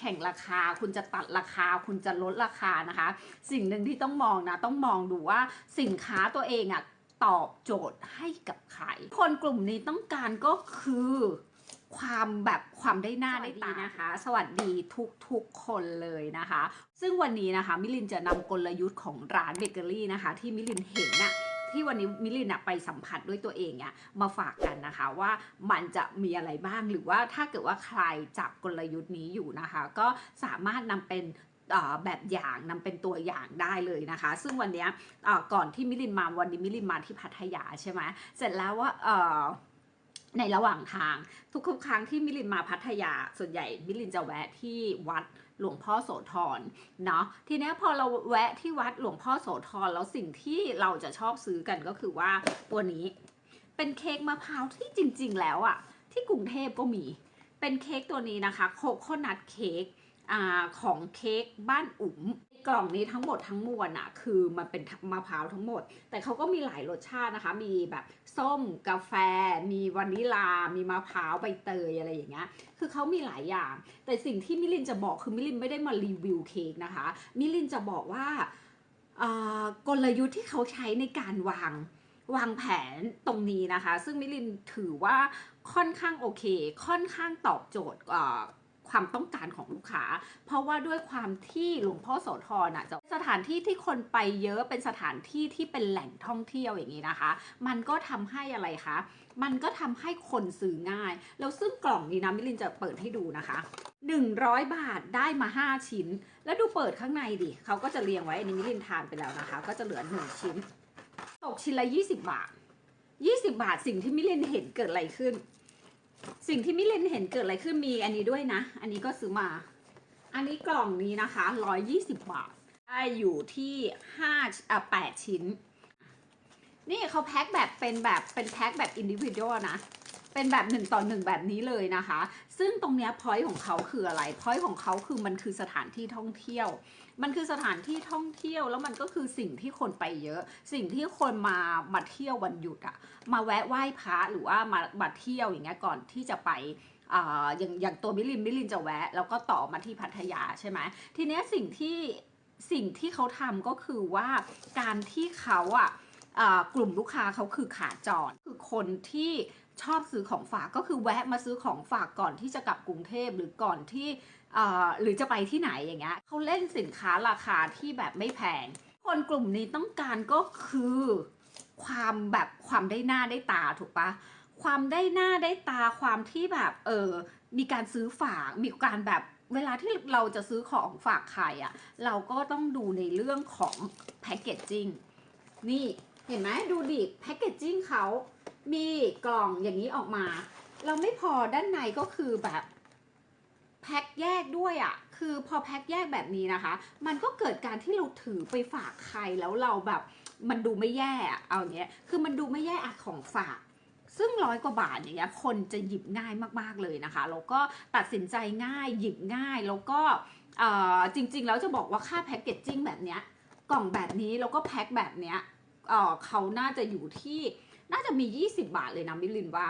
แข่งราคา คุณจะตัดราคา คุณจะลดราคานะคะ สิ่งหนึ่งที่ต้องมองนะ ต้องมองดูว่าสินค้าตัวเองอะตอบโจทย์ให้กับใคร คนกลุ่มนี้ต้องการก็คือความแบบความได้หน้าได้ตานะคะ สวัสดีทุกทุกคนเลยนะคะ ซึ่งวันนี้นะคะมิลินจะนำกลยุทธ์ของร้านเบเกอรี่นะคะ ที่มิลินเห็นน่ะ ที่วันนี้มิลินะไปสัมผัสด้วยตัวเองอะมาฝากกันนะคะว่ามันจะมีอะไรบ้างหรือว่าถ้าเกิดว่าใครจับกลยุทธ์นี้อยู่นะคะ ก็สามารถนำเป็นแบบอย่างนำเป็นตัวอย่างได้เลยนะคะ ซึ่งวันนี้ก่อนที่มิลินมาวันนี้มิลินมาที่พัทยาใช่ไหมเสร็จแล้วว่าในระหว่างทางทุกครั้งที่มิลินมาพัทยาส่วนใหญ่มิลินจะแวะที่วัด หลวงพ่อโสธรเนาะทีนี้พอเราแวะที่วัดหลวงพ่อโสธรแล้วสิ่งที่เราจะชอบซื้อกันก็คือว่าตัวนี้เป็นเค้กมะพร้าวที่จริง ๆ แล้วอะที่กรุงเทพก็มี เป็นเค้กตัวนี้นะคะโคโคนัทเค้กอ่าของเค้กบ้านอุ๋ม กล่องนี้ทั้งหมดทั้งมวลอะคือมันเป็นมะพร้าวทั้งหมด แต่เขาก็มีหลายรสชาตินะคะ มีแบบส้มกาแฟ มีวานิลา มีมะพร้าวใบเตยอะไรอย่างเงี้ย คือเขามีหลายอย่าง แต่สิ่งที่มิลินจะบอกคือมิลินไม่ได้มารีวิวเค้กนะคะ มิลินจะบอกว่าอ่ากลยุทธ์ที่เขาใช้ในการวางวางแผนตรงนี้นะคะ ซึ่งมิลินถือว่าค่อนข้างโอเค ค่อนข้างตอบโจทย์ ความต้องการของลูกค้า เพราะว่าด้วยความที่หลวงพ่อโสธรน่ะจะสถานที่ที่คนไปเยอะเป็นสถานที่ที่เป็นแหล่งท่องเที่ยวอย่างนี้นะคะ มันก็ทำให้อะไรคะ มันก็ทำให้คนซื้อง่าย แล้วซึ่งกล่องนี้นะมิลินจะเปิดให้ดูนะคะ 100 บาทได้มา 5 ชิ้น แล้วดูเปิดข้างในดิเขาก็จะเรียงไว้อันนี้มิลินทานไปแล้วนะคะ ก็จะเหลือ 1 ชิ้น ตกชิ้นละ 20 บาท 20 บาทสิ่งที่มิลินเห็นเกิดอะไรขึ้น สิ่งที่มิลินเห็นเกิดอะไรขึ้นมีอันนี้ด้วยนะ อันนี้ก็ซื้อมา อันนี้กล่องนี้นะคะ 120 บาท ได้อยู่ที่5อะ8ชิ้น นี่เขาแพ็คแบบเป็นแบบเป็นแพ็คแบบอินดิวิ u a l นะ เป็นแบบหนึ่งต่อหนึ่งแบบนี้เลยนะคะ ซึ่งตรงเนี้ยพอยต์ของเขาคืออะไรพอยต์ของเขาคือมันคือสถานที่ท่องเที่ยว มันคือสถานที่ท่องเที่ยวแล้วมันก็คือสิ่งที่คนไปเยอะ สิ่งที่คนมามาเที่ยววันหยุดอะมาแวะไหว้พระหรือว่ามามาเที่ยวอย่างเงี้ยก่อนที่จะไปอ่าอย่างอย่างตัวมิลินมิลินจะแวะ แล้วก็ต่อมาที่พัทยาใช่ไหมทีเนี้ยสิ่งที่สิ่งที่เขาทำก็คือว่าการที่เขาอะอ่ากลุ่มลูกค้าเขาคือขาจรคือคนที่ ชอบซื้อของฝากก็คือแวะมาซื้อของฝากก่อนที่จะกลับกรุงเทพหรือก่อนที่หรือจะไปที่ไหนอย่างเงี้ยเขาเล่นสินค้าราคาที่แบบไม่แพง คนกลุ่มนี้ต้องการก็คือความแบบความได้หน้าได้ตาถูกปะความได้หน้าได้ตาความที่แบบเออมีการซื้อฝากมีการแบบเวลาที่เราจะซื้อของฝากใครอะ่ะ เราก็ต้องดูในเรื่องของแพคเกจจิ้งนี่เห็นไหมดูดิแพคเกจจิ้งเขา มีกล่องอย่างนี้ออกมา เราไม่พอด้านในก็คือแบบแพ็คแยกด้วยอะ่ะ คือพอแพ็คแยกแบบนี้นะคะ มันก็เกิดการที่เราถือไปฝากใครแล้วเราแบบมันดูไม่แย่อะเอาเนี้ย คือมันดูไม่แย่อะของฝาก ซึ่งร้อยกว่าบาทอย่างเงี้ย คนจะหยิบง่ายมากๆเลยนะคะ แล้วก็ตัดสินใจง่าย หยิบง่าย แล้วก็จริงๆแล้วจะบอกว่าค่าแพ็กเกจจิ้งแบบเนี้ย กล่องแบบนี้แล้วก็แพ็คแบบเนี้ยเเขาน่าจะอยู่ที่ น่าจะมี 20 บาทเลยนะมิลินว่า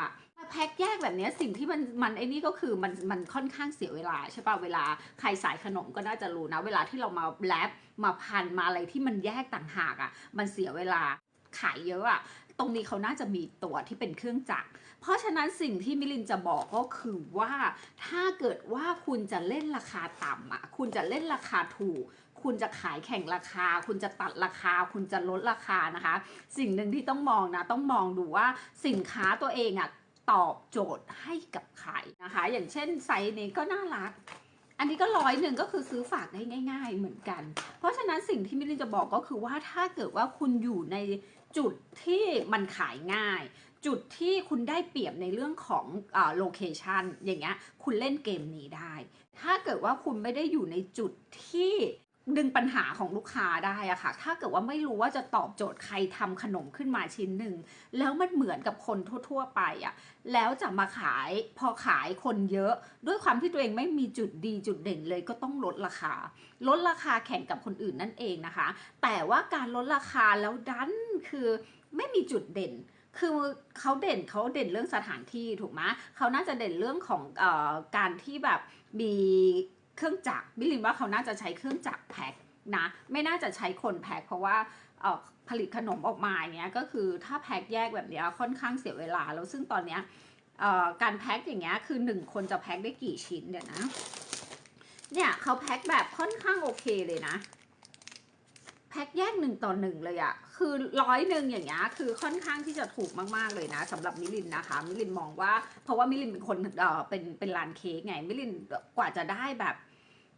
แพ็คแยกแบบนี้สิ่งที่มันมันไอ้นี่ก็คือมันมันค่อนข้างเสียเวลาใช่ป่ะเวลาใครสายขนมก็น่าจะรู้นะ เวลาที่เรามาแรปมาพันมาอะไรที่มันแยกต่างหากอะ่ะมันเสียเวลาขายเยอะอะ่ะตรงนี้เขาน่าจะมีตัวที่เป็นเครื่องจักร เพราะฉะนั้นสิ่งที่มิลินจะบอกก็คือว่าถ้าเกิดว่าคุณจะเล่นราคาต่ำอะคุณจะเล่นราคาถูก คุณจะขายแข่งราคา คุณจะตัดราคา คุณจะลดราคานะคะ สิ่งหนึ่งที่ต้องมองนะ ต้องมองดูว่าสินค้าตัวเองอะตอบโจทย์ให้กับใครนะคะ อย่างเช่นไซส์นี้ก็น่ารัก อันนี้ก็ร้อยหนึ่งก็คือซื้อฝากได้ง่าย ๆ เหมือนกัน เพราะฉะนั้นสิ่งที่มิลินจะบอกก็คือว่าถ้าเกิดว่าคุณอยู่ในจุดที่มันขายง่าย จุดที่คุณได้เปรียบในเรื่องของโลเคชันอย่างเงี้ยคุณเล่นเกมนี้ได้ ถ้าเกิดว่าคุณไม่ได้อยู่ในจุดที่ ดึงปัญหาของลูกค้าได้อะค่ะ ถ้าเกิดว่าไม่รู้ว่าจะตอบโจทย์ใครทำขนมขึ้นมาชิ้นหนึ่ง แล้วมันเหมือนกับคนทั่ว ๆ ไปอะแล้วจะมาขายพอขายคนเยอะ ด้วยความที่ตัวเองไม่มีจุดดีจุดเด่นเลยก็ต้องลดราคา ลดราคาแข่งกับคนอื่นนั่นเองนะคะ แต่ว่าการลดราคาแล้วดันคือไม่มีจุดเด่นคือเขาเด่นเขาเด่นเรื่องสถานที่ถูกไหมเขาน่าจะเด่นเรื่องของออการที่แบบมี เครื่องจักรมิลินว่าเขาน่าจะใช้เครื่องจักรแพ็คนะไม่น่าจะใช้คนแพ็คเพราะว่าเออผลิตขนมออกมาเงี้ยก็คือถ้าแพ็คแยกแบบเนี้ยค่อนข้างเสียเวลาแล้วซึ่งตอนเนี้ยเอ่อการแพ็คอย่างเงี้ยคือหนึ่งคนจะแพ็คได้กี่ชิ้นเดี๋ยวนะเนี่ยเขาแพ็คแบบค่อนข้างโอเคเลยนะแพ็คแยกหนึ่งต่อหนึ่งเลยอะคือร้อยหนึ่งอย่างเงี้ยคือค่อนข้างที่จะถูกมากๆเลยนะสำหรับมิลินนะคะ มิลินมองว่าเพราะว่ามิลินเป็นคนเออเป็นเป็นร้านเค้กไงมิลินกว่าจะได้แบบ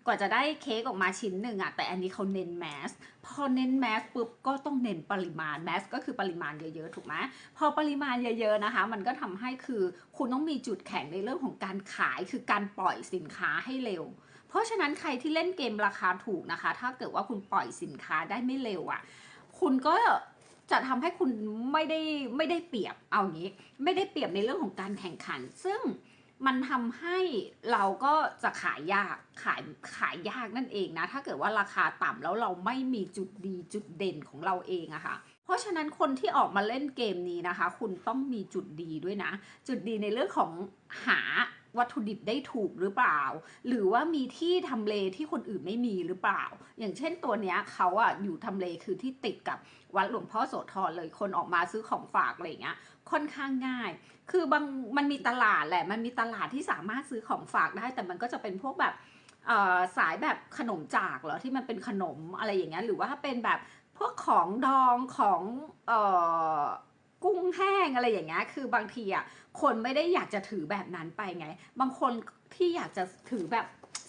กว่าจะได้เค้กออกมาชิ้นหนึ่งอะแต่อันนี้เขาเน้นแมสพอเน้นแมสปุ๊บก็ต้องเน้นปริมาณแมสก็คือปริมาณเยอะๆถูกไหมพอปริมาณเยอะๆนะคะ มันก็ทำให้คือคุณต้องมีจุดแข็งในเรื่องของการขายคือการปล่อยสินค้าให้เร็ว เพราะฉะนั้นใครที่เล่นเกมราคาถูกนะคะ ถ้าเกิดว่าคุณปล่อยสินค้าได้ไม่เร็วอะ่ะคุณก็จะทำให้คุณไม่ได้ไม่ได้เปรียบเอางี้ ไม่ได้เปรียบในเรื่องของการแข่งขัน ซึ่ง มันทำให้เราก็จะขายยากขายขายยากนั่นเองนะ ถ้าเกิดว่าราคาต่ำแล้วเราไม่มีจุดดีจุดเด่นของเราเองอะค่ะ เพราะฉะนั้นคนที่ออกมาเล่นเกมนี้นะคะ คุณต้องมีจุดดีด้วยนะ จุดดีในเรื่องของหา วัตถุดิบได้ถูกหรือเปล่า หรือว่ามีที่ทำเลที่คนอื่นไม่มีหรือเปล่า อย่างเช่นตัวเนี้ยเขาอะอยู่ทำเลคือที่ติดกับวัดหลวงพ่อโสธรเลยคนออกมาซื้อของฝากอะไรเงี้ยค่อนข้างง่าย คือบางมันมีตลาดแหละ มันมีตลาดที่สามารถซื้อของฝากได้ แต่มันก็จะเป็นพวกแบบสายแบบขนมจากเหรอที่มันเป็นขนมอะไรอย่างเงี้ยหรือว่าถ้าเป็นแบบพวกของดองของเอ่อ กุ้งแห้งอะไรอย่างเงี้ยคือบางทีอะคนไม่ได้อยากจะถือแบบนั้นไปไง บางคนที่อยากจะถือแบบ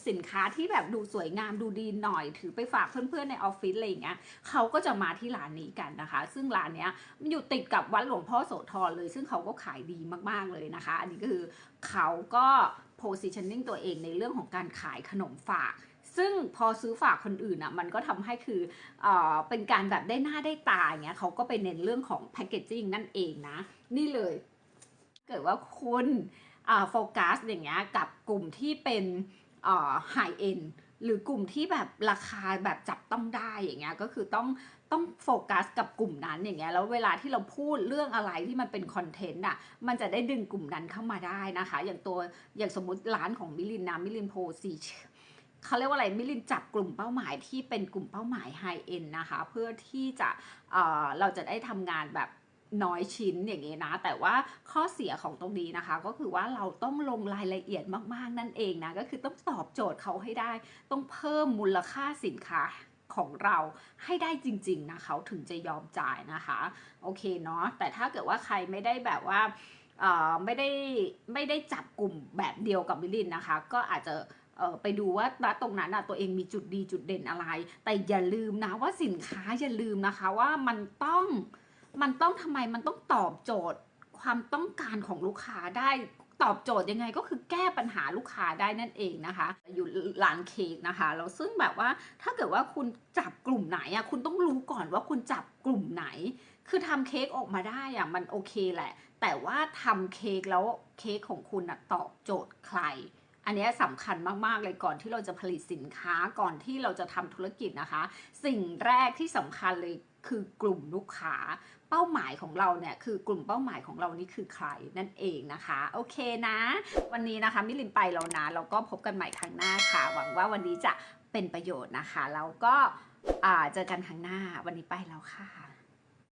สินค้าที่แบบดูสวยงามดูดีหน่อย ถือไปฝากเพื่อนๆในออฟฟิศอะไรอย่างเงี้ยเขาก็จะมาที่ร้านนี้กันนะคะ ซึ่งร้านเนี้ยมันอยู่ติดกับวัดหลวงพ่อโสธรเลย ซึ่งเขาก็ขายดีมากๆเลยนะคะ อันนี้ก็คือเขาก็ positioning ตัวเองในเรื่องของการขายขนมฝาก ซึ่งพอซื้อฝากคนอื่นอะมันก็ทำให้คือเออเป็นการแบบได้หน้าได้ตาอย่างเงี้ยเขาก็ไปเน้นเรื่องของ packaging นั่นเองนะ นี่เลย เกิดว่าคุณโฟกัสอย่างเงี้ยกับกลุ่มที่เป็นไฮเอ็นหรือกลุ่มที่แบบราคาแบบจับต้องได้อย่างเงี้ยก็คือต้องต้องโฟกัสกับกลุ่มนั้นอย่างเงี้ยแล้วเวลาที่เราพูดเรื่องอะไรที่มันเป็นคอนเทนต์อะมันจะได้ดึงกลุ่มนั้นเข้ามาได้นะคะ อย่างตัวอย่างสมมติร้านของมิลินนะมิลินโพซี เขาเรียกว่าอะไรมิลินจับกลุ่มเป้าหมายที่เป็นกลุ่มเป้าหมายไฮเอ็นนะคะ เพื่อที่จะเอ่อเราจะได้ทำงานแบบน้อยชิ้นอย่างนี้นะ แต่ว่าข้อเสียของตรงนี้นะคะ ก็คือว่าเราต้องลงรายละเอียดมากๆนั่นเองนะ ก็คือต้องตอบโจทย์เขาให้ได้ ต้องเพิ่มมูลค่าสินค้าของเราให้ได้จริง ๆนะเขาถึงจะยอมจ่ายนะคะ โอเคเนาะแต่ถ้าเกิดว่าใครไม่ได้แบบว่าเอ่อไม่ได้ไม่ได้จับกลุ่มแบบเดียวกับมิลินนะคะ ก็อาจจะ ไปดูว่าณตรงนั้นนะตัวเองมีจุดดีจุดเด่นอะไร แต่อย่าลืมนะว่าสินค้าอย่าลืมนะคะว่ามันต้องมันต้องทำไมมันต้องตอบโจทย์ความต้องการของลูกค้าได้ตอบโจทย์ยังไงก็คือแก้ปัญหาลูกค้าได้นั่นเองนะคะ อยู่ร้านเค้กนะคะแล้วซึ่งแบบว่าถ้าเกิดว่าคุณจับกลุ่มไหนอะคุณต้องรู้ก่อนว่าคุณจับกลุ่มไหน คือทำเค้กออกมาได้อะมันโอเคแหละ แต่ว่าทำเค้กแล้วเค้กของคุณอะตอบโจทย์ใคร อันนี้สำคัญมาก ๆ เลยก่อนที่เราจะผลิตสินค้าก่อนที่เราจะทำธุรกิจนะคะ สิ่งแรกที่สำคัญเลยคือกลุ่มลูกค้าเป้าหมายของเราเนี่ยคือกลุ่มเป้าหมายของเรานี่คือใครนั่นเองนะคะ โอเคนะ วันนี้นะคะมิลินไปแล้วนะแล้วก็พบกันใหม่ครั้งหน้าค่ะ หวังว่าวันนี้จะเป็นประโยชน์นะคะแล้วก็เจอกันครั้งหน้าวันนี้ไปแล้วค่ะ